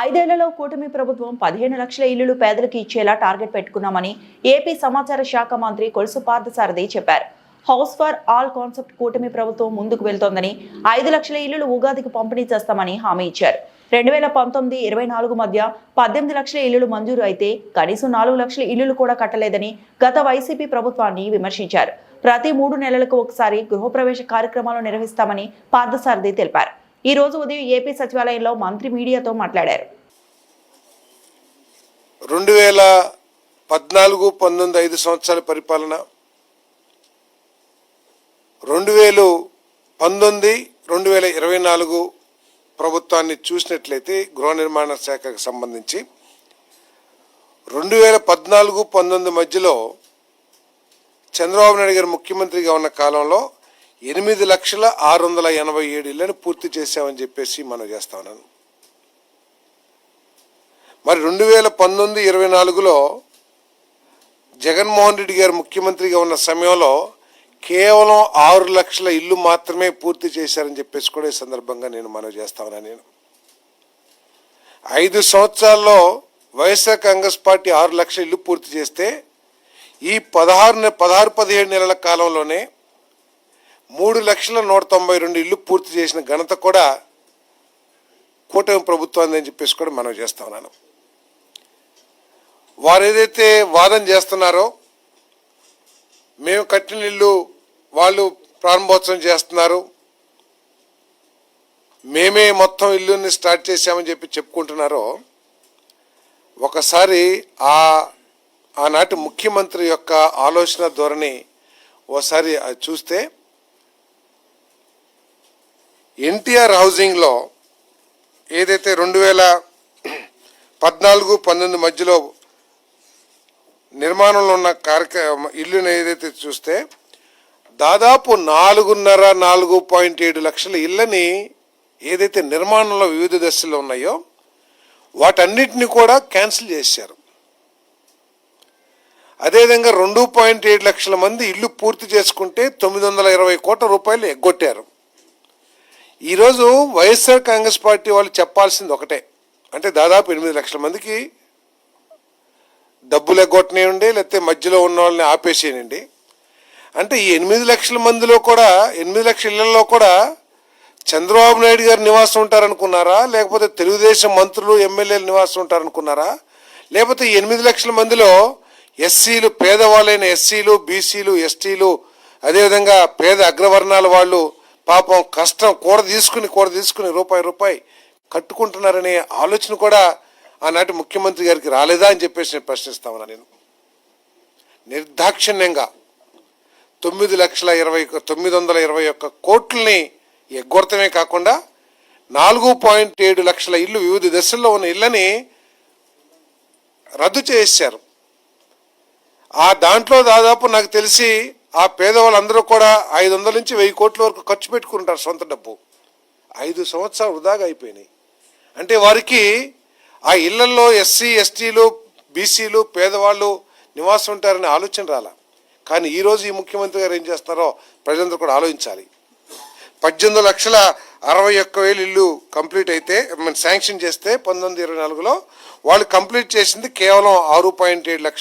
ఐదేళ్ళలో కూటమి ప్రభుత్వం పదిహేను లక్షల ఇల్లులు పేదలకు ఇచ్చేలా టార్గెట్ పెట్టుకున్నామని ఏపీ సమాచార శాఖ మంత్రి కొలుసు పార్థసారథి చెప్పారు. హౌస్ ఫర్ ఆల్ కాన్సెప్ట్ కూటమి ప్రభుత్వం ముందుకు వెళ్తోందని ఐదు లక్షల ఇల్లులు ఉగాదికి పంపిణీ చేస్తామని హామీ ఇచ్చారు. రెండు వేల పంతొమ్మిది ఇరవై నాలుగు మధ్య పద్దెనిమిది లక్షల ఇల్లులు మంజూరు అయితే కనీసం నాలుగు లక్షల ఇల్లులు కూడా కట్టలేదని గత వైసీపీ ప్రభుత్వాన్ని విమర్శించారు. ప్రతి మూడు నెలలకు ఒకసారి గృహప్రవేశ కార్యక్రమాలు నిర్వహిస్తామని పార్థసారథి తెలిపారు. ఈ రోజు ఉదయం ఏపీ సచివాలయంలో మంత్రి మీడియాతో మాట్లాడారు. రెండు వేల పద్నాలుగు పంతొమ్మిది ఐదు సంవత్సరాల పరిపాలన రెండు వేలు పంతొమ్మిది రెండు వేల ఇరవై నాలుగు ప్రభుత్వాన్ని చూసినట్లయితే గృహ నిర్మాణ శాఖకు సంబంధించి రెండు వేల పద్నాలుగు పంతొమ్మిది మధ్యలో చంద్రబాబు నాయుడు గారు ముఖ్యమంత్రిగా ఉన్న కాలంలో ఎనిమిది లక్షల ఆరు వందల ఎనభై ఏడు ఇళ్ళను పూర్తి చేశామని చెప్పేసి మనం చేస్తా ఉన్నాను మరి రెండు వేల పంతొమ్మిది ఇరవై నాలుగులో జగన్మోహన్ రెడ్డి గారు ముఖ్యమంత్రిగా ఉన్న సమయంలో కేవలం ఆరు లక్షల ఇల్లు మాత్రమే పూర్తి చేశారని చెప్పేసి కూడా ఈ సందర్భంగా నేను మనవి చేస్తా ఉన్నాను నేను. ఐదు సంవత్సరాల్లో వైఎస్ఆర్ కాంగ్రెస్ పార్టీ ఆరు లక్షల ఇల్లు పూర్తి చేస్తే ఈ పదహారు పదహారు పదిహేడు నెలల కాలంలోనే మూడు లక్షల నూట తొంభై రెండు ఇల్లు పూర్తి చేసిన ఘనత కూడా కూటమి ప్రభుత్వాన్ని అని చెప్పేసి కూడా మనం చేస్తా ఉన్నాను. వారు ఏదైతే వాదన చేస్తున్నారో మేము కట్టిన ఇల్లు వాళ్ళు ప్రారంభోత్సవం చేస్తున్నారు. మేమే మొత్తం ఇల్లుని స్టార్ట్ చేశామని చెప్పి చెప్పుకుంటున్నారో ఒకసారి ఆ ఆనాటి ముఖ్యమంత్రి యొక్క ఆలోచన ధోరణి ఓసారి అది చూస్తే ఎన్టీఆర్ హౌసింగ్లో ఏదైతే రెండు వేల పద్నాలుగు పంతొమ్మిది మధ్యలో నిర్మాణంలో ఉన్న కార్యక్రమ ఇల్లుని ఏదైతే చూస్తే దాదాపు నాలుగున్నర నాలుగు పాయింట్ ఏడు లక్షల ఇళ్ళని ఏదైతే నిర్మాణంలో వివిధ దశలు ఉన్నాయో వాటన్నిటిని కూడా క్యాన్సిల్ చేశారు. అదేవిధంగా రెండు పాయింట్ ఏడు లక్షల మంది ఇల్లు పూర్తి చేసుకుంటే తొమ్మిది వందల ఇరవై కోట్ల రూపాయలు ఎగ్గొట్టారు. ఈరోజు వైఎస్ఆర్ కాంగ్రెస్ పార్టీ వాళ్ళు చెప్పాల్సింది ఒకటే. అంటే దాదాపు ఎనిమిది లక్షల మందికి డబ్బులు ఎగ్గొట్టనివ్వండి లేకపోతే మధ్యలో ఉన్న వాళ్ళని ఆపేసేయండి. అంటే ఈ ఎనిమిది లక్షల మందిలో కూడా ఎనిమిది లక్షల ఇళ్ళలో కూడా చంద్రబాబు నాయుడు గారు నివాసం ఉంటారనుకున్నారా? లేకపోతే తెలుగుదేశం మంత్రులు ఎమ్మెల్యేలు నివాసం ఉంటారనుకున్నారా? లేకపోతే ఈ ఎనిమిది లక్షల మందిలో ఎస్సీలు పేదవాళ్ళైన ఎస్సీలు బీసీలు ఎస్టీలు అదేవిధంగా పేద అగ్రవర్ణాల వాళ్ళు పాపం కష్టం కూర తీసుకుని కూడ తీసుకుని రూపాయి రూపాయి కట్టుకుంటున్నారనే ఆలోచన కూడా ఆనాటి ముఖ్యమంత్రి గారికి రాలేదా అని చెప్పేసి నేను ప్రశ్నిస్తా ఉన్నా నేను. నిర్దాక్షిణ్యంగా తొమ్మిది లక్షల ఇరవై తొమ్మిది వందల ఇరవై ఒక్క కోట్లని ఎగ్గొడతమే కాకుండా నాలుగు పాయింట్ ఏడు లక్షల ఇల్లు వివిధ దశల్లో ఉన్న ఇళ్ళని రద్దు చేశారు. ఆ దాంట్లో దాదాపు నాకు తెలిసి ఆ పేదవాళ్ళందరూ కూడా ఐదు వందల నుంచి వెయ్యి కోట్ల వరకు ఖర్చు పెట్టుకుంటారు సొంత డబ్బు. ఐదు సంవత్సరాలు వృధాగా అయిపోయినాయి. అంటే వారికి ఆ ఇళ్ళలో ఎస్సీ ఎస్టీలు బీసీలు పేదవాళ్ళు నివాసం ఉంటారనే ఆలోచన రాలా. కానీ ఈరోజు ఈ ముఖ్యమంత్రి గారు ఏం చేస్తున్నారో ప్రజలందరూ కూడా ఆలోచించాలి. పద్దెనిమిది లక్షల అరవై ఒక్క వేలు ఇల్లు కంప్లీట్ అయితే శాంక్షన్ చేస్తే పంతొమ్మిది ఇరవై నాలుగులో వాళ్ళు కంప్లీట్ చేసింది కేవలం ఆరు పాయింట్ ఏడు లక్షలు